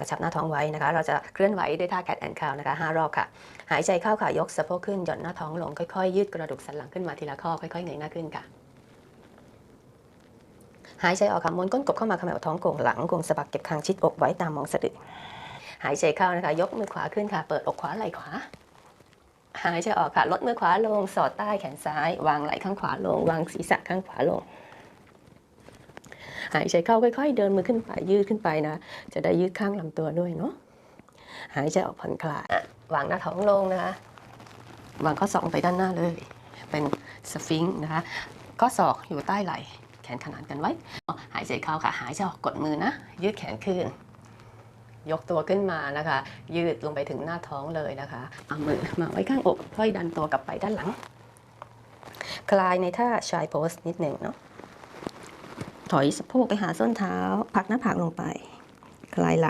กระชับหน้าท้องไว้นะคะ เราจะเคลื่อนไหวด้วยท่าแกตแอนคาวนะคะห้ารอบค่ะ หายใจเข้าค่ะ ยกสะโพกขึ้น หย่อนหน้าท้องลง ค่อยๆ ยืดกระดูกสันหลังขึ้นมาทีละข้อ ค่อยๆ เงยหน้าขึ้นค่ะ หายใจออกค่ะม้วนก้นกบเข้ามาขมวท้องโก่งหลังโก่งสะบักเก็บคางชิดอกไว้ตามมองสะดือ หายใจเข้านะคะ ยกมือขวาขึ้นค่ะ เปิดอกขวาไหล่ขวา หายใจออกค่ะ ลดมือขวาลง สอดใต้แขนซ้าย วางไหล่ข้างขวาลง วางศีรษะข้างขวาลง หายใจเข้าค่อย ๆ เดินมือขึ้นไปยืดขึ้นไปนะ จะได้ยืดข้างลำตัวด้วยเนาะหายใจออกผ่อนคลาย วางหน้าท้องลงนะคะ วางข้อศอกลงไปด้านหน้าเลย เป็นสฟิงค์นะคะข้อศอกอยู่ใต้ไหล่แขนขนานกันไว้ หายใจเข้าค่ะ หายใจออกกดมือนะ ยืดแขนขึ้น ยกตัวขึ้นมานะคะ ยืดลงไปถึงหน้าท้องเลยนะคะ เอามือมาไว้ข้างอก ค่อยดันตัวกลับไปด้านหลัง คลายในท่าชายโพสนิดหนึ่งเนาะ ถอยสะโพกไปหาส้นเท้า พักหน้าผากลงไป คลายหลัง